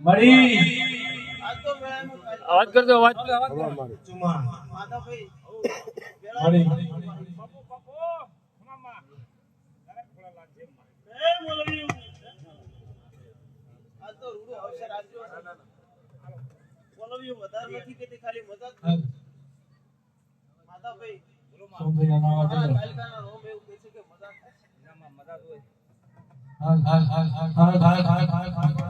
મળી. અવાજ કરજો અવાજ. ચુમા મળી. હાલ હાલ હાલ હાલ હાલ હાલ હાલ હાલ.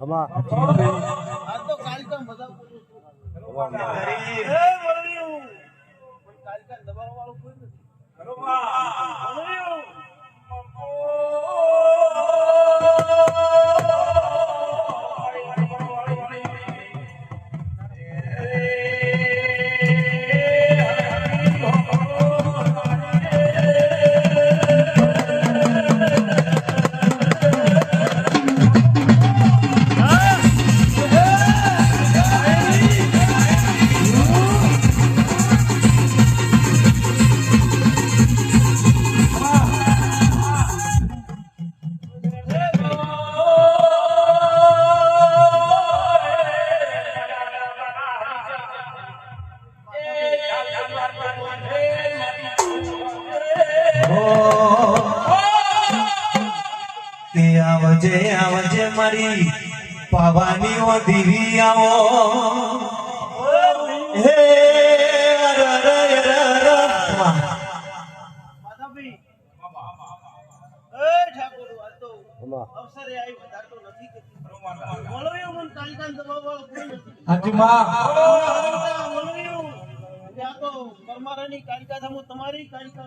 આમાં કાલકા દબાવવા વાળું કોઈ નથી. આવજે આવજે મારી પાવાની ઓ દીવી આવો હે તમારી કાલિકા તમારી કાલિકા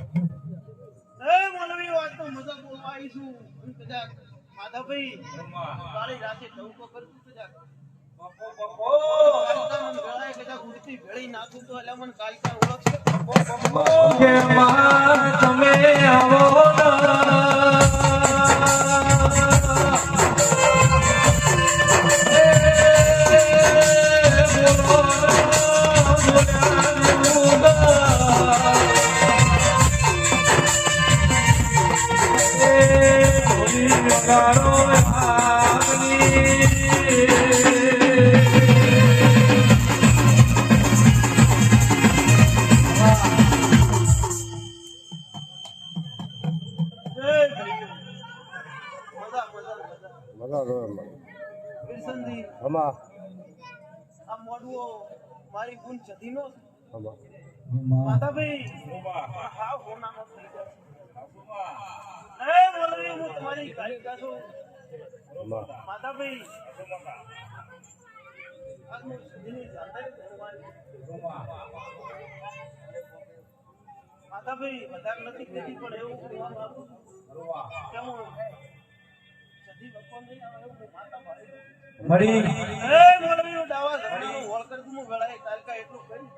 હું મજા બોલવા આવી છું. કદાચ માધાભાઈ કાલે રાતે જવું તો કરું કદાચ તમે આવો હમા. આ મોડવો મારી ગુણ ચધીનો હમા. માતા ભાઈ હા હોના મત થઈ જશે એ હું તમારી ગાડી કાઢું માતાભાઈ માતાભાઈ વધારે નથી કહેતી પણ એવું ભગવાન હતું કેમ મળી એ મોલવી નો દાવા મળી ઓળખર તું ભળાય કાલકા એટલું કરી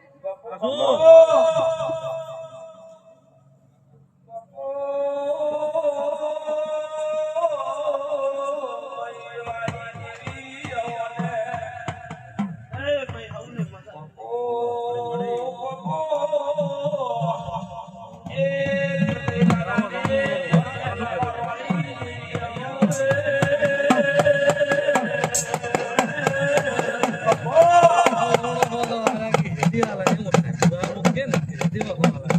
这个不能